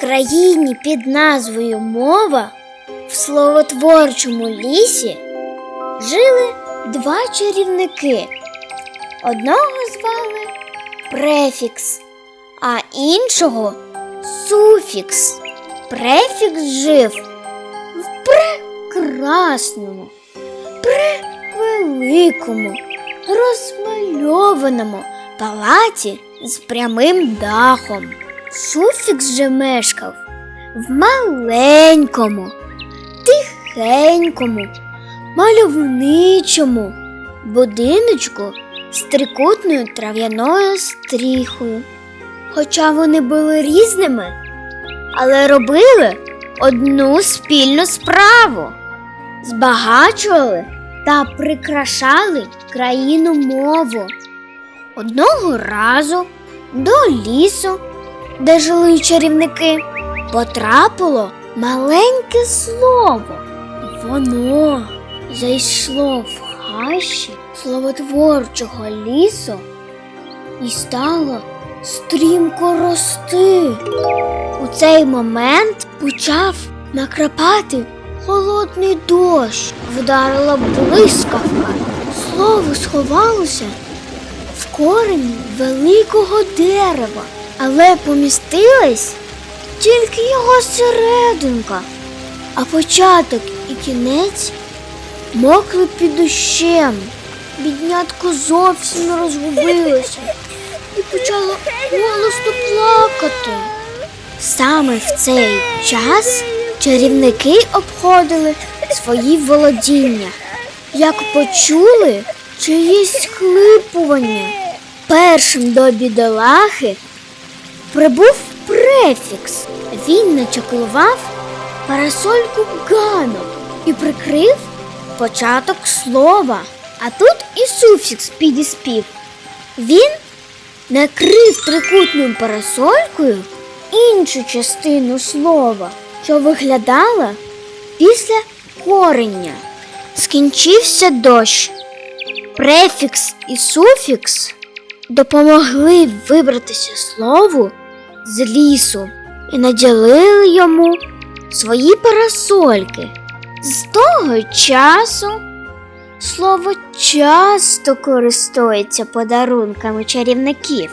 країні під назвою Мова в словотворчому лісі жили два чарівники. Одного звали префікс, а іншого суфікс. Префікс жив в прекрасному, превеликому, розмальованому палаці з прямим дахом. Суфікс же мешкав в маленькому, тихенькому, мальовничому будиночку з трикутною трав'яною стріхою. Хоча вони були різними, але робили одну спільну справу, збагачували та прикрашали країну мову. Одного разу до лісу, де жили чарівники, потрапило маленьке слово. Воно зайшло в хащі словотворчого лісу і стало стрімко рости. У цей момент почав накрапати холодний дощ, вдарила блискавка. Слово сховалося в корені великого дерева, але помістилась тільки його серединка, а початок і кінець мокли під дощем. Біднятко зовсім розгубилося і почало голосно плакати. Саме в цей час чарівники обходили свої володіння, як почули чиїсь хлипування. Першим до бідолахи прибув префікс. Він начаклував парасольку ганок і прикрив початок слова. А тут і суфікс підіспів. Він накрив трикутною парасолькою іншу частину слова, що виглядала після корення. Скінчився дощ. Префікс і суфікс допомогли вибратися слову з лісу і наділили йому свої парасольки. З того часу слово часто користується подарунками чарівників.